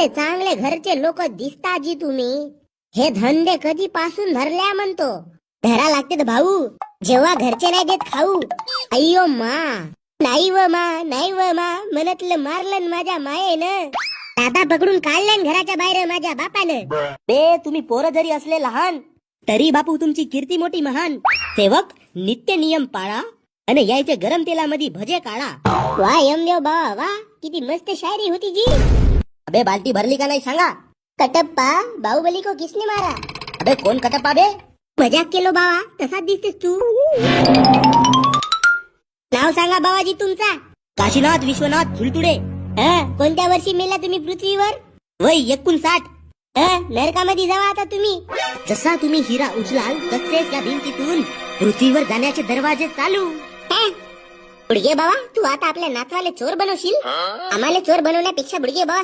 चांगले चांगले घरचे लोक दिसता जी तुम्ही. हे धंदे कधी पासून धरल्या म्हणतो? धरा लागते भाऊ. जेव्हा घरचे नाही देत खाऊ. अय्यो मा. नाही व मा नाही व मा म्हणतलं मारलं माझ्या मायेनं. दादा पकडून काढलं घराच्या बाहेर माझ्या बापानं. बे तुम्ही पोरं जरी असले लहान तरी बापू तुमची कीर्ती मोठी महान. सेवक नित्य नियम पाळा आणि यायचे गरम तेलामध्ये भजे काढा. वा यमदेव बाबा वा किती मस्त शायरी होती जी. अबे बाल्टी भरली का नाही सांगा? कटप्पा बाहुबली को किसने मारा? अबे कोण कटप्पा बे? मजाक केलो बाबा तसाच दिसतेस तू. नाव सांगा बाबाजी तुमचा. काशीनाथ विश्वनाथ झुलतुडे. हं, कोणत्या वर्षी मेला तुम्ही पृथ्वीवर? वय एकोणसाठ. हं, नरकामध्ये जावा आता तुम्ही. जसा तुम्ही हिरा उचलाल तसेच या भिंतीतून पृथ्वीवर जाण्याचे दरवाजे चालू. हं? बुडगे बाबा तू आता आपल्या नातवाले चोर बनवशील? आम्हाला चोर बनवण्यापेक्षा बुडगे बाबा